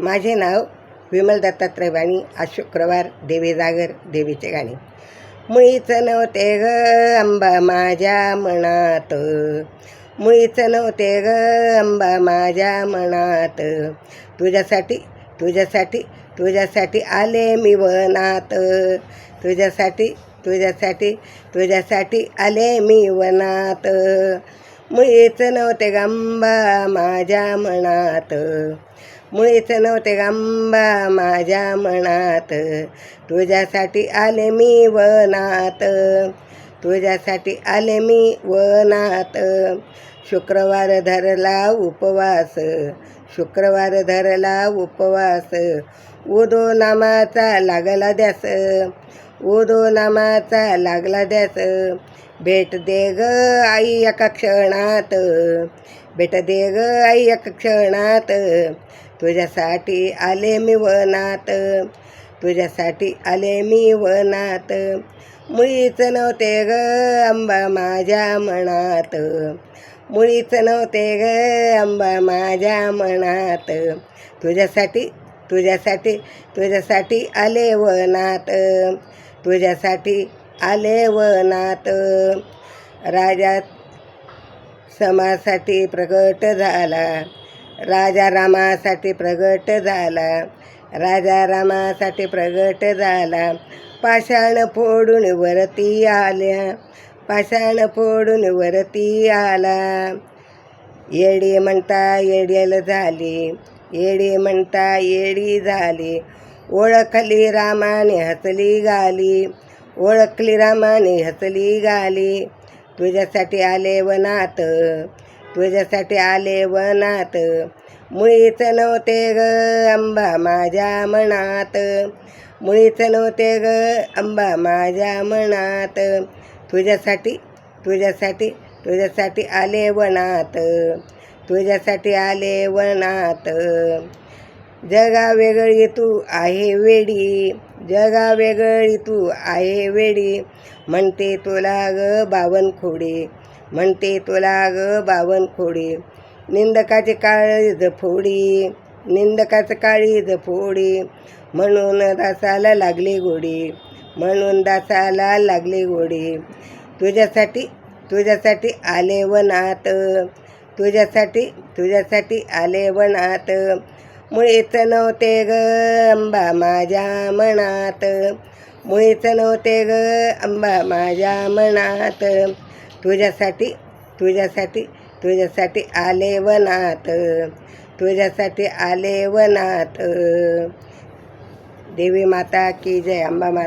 माझे नाव विमल दत्तात्रय वाणी आज शुक्रवार देवी जागर देवीचे गाणे. मुळीच नव्हते ग अंबा माझ्या मनात. मुळीच नव्हते ग अंबा माझ्या मनात. तुझ्यासाठी तुझ्यासाठी तुझ्यासाठी आले मी वनात. तुझ्यासाठी तुझ्यासाठी तुझ्यासाठी आले मी वनात. मुळीच नव्हते गंबा माझ्या मनात. मुळीच नव्हते गंबा माझ्या मनात. तुझ्यासाठी आले मी वनात. तुझ्यासाठी आले मी वनात. शुक्रवार धरला उपवास. शुक्रवार धरला उपवास. उदो नामाचा लागला द्यास उदो नामाचा लागला द्यास भेट दे ग आई एका क्षणात. भेट दे ग आई एका क्षणात. तुझ्यासाठी आले मी वनात. तुझ्यासाठी आले मी वनात. मुळीच नव्हते ग अंबा माझ्या मनात. मुळीच नव्हते ग अंबा माझ्या मनात. तुझ्यासाठी तुझ्यासाठी तुझ्यासाठी आले वनात. तुझ्यासाठी आले वनात. राजा समासाठी प्रगट झाला. राजा रामासाठी प्रगट झाला. राजा रामासाठी प्रगट झाला. पाषाण फोडून वरती आल्या. पाषाण फोडून वरती आला. येडी म्हणता येडेल झाली. येडी म्हणता येडी झाली. ओळखली रामाने हसली गाली. ओळखली रामाने हसली गाली. तुझ्यासाठी आले वनात तुझ्यासाठी आले वनात. मुळीच नव्हते ग अंबा माझ्या मनात. मुळीच नव्हते ग अंबा माझ्या मनात. तुझ्यासाठी तुझ्यासाठी तुझ्यासाठी आले वनात. तुझ्यासाठी आले वनात. जगा वेगळी तू आहे वेडी. जगा वेगळी तू आहे वेडी. म्हणते तुला ग बावन खोडी म्हणते तुला ग बावन खोडी निंदकाची काळीज फोडी. निंदकाचं काळीज फोडी. म्हणून दासाला लागली गोडी. म्हणून दासाला लागली गोडी. तुझ्यासाठी तुझ्यासाठी आले वनात. तुझ्यासाठी तुझ्यासाठी आले वनात. मुळीच नव्हते ग अंबा माझ्या मनात. मुळीच नव्हते ग अंबा माझ्या मनात. तुझ्यासाठी तुझ्यासाठी तुझ्यासाठी आले वनात. तुझ्यासाठी आले वनात. देवी माता की जय अंबा माता.